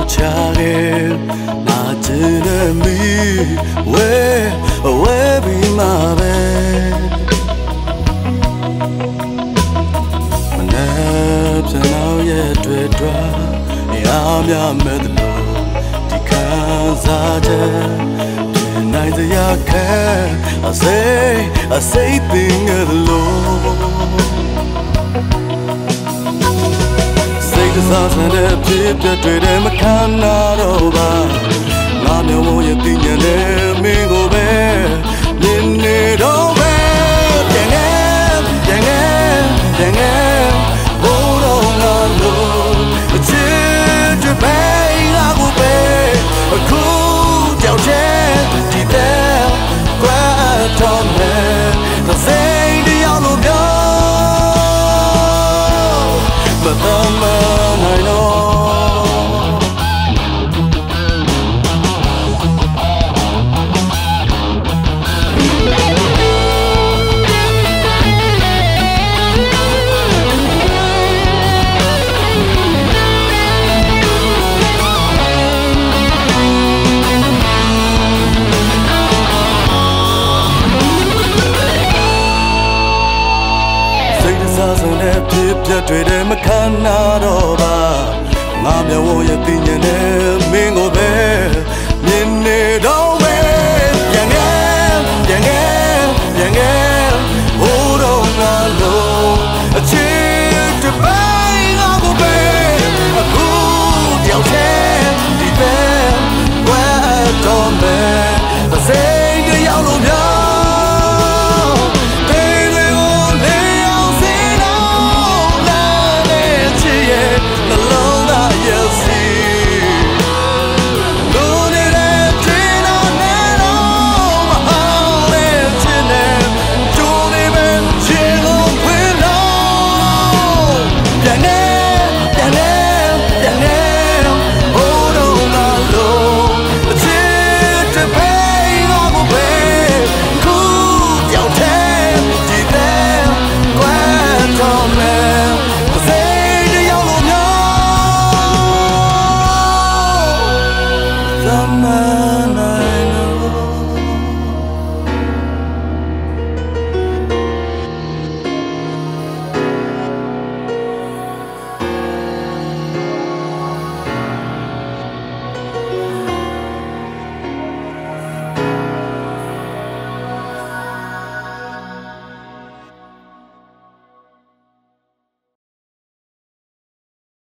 စိတ်နဲ့ငါချောက်ချခဲ့နာကျင်တဲ့မီဝဲဝဲပြီးမှာပဲမနေ့ပြန်တော့ရဲ့တွေ့တွေ့ရာမြမဲ့လို့ဒီခံစားချက်ပြင်နိုင်စရာခဲအစိ စိပင်ငယ်လို့စားစတဲ့ဖြစ်ပြတွေတဲ့မခံနာတော့ပါငါမျော ပြတ်တွေတဲ့မခံနာတော့ပါငါမျက်ဝန်းရဲ့ပြင်းညံနဲ့မင်းကိုပဲမြင်နေတော့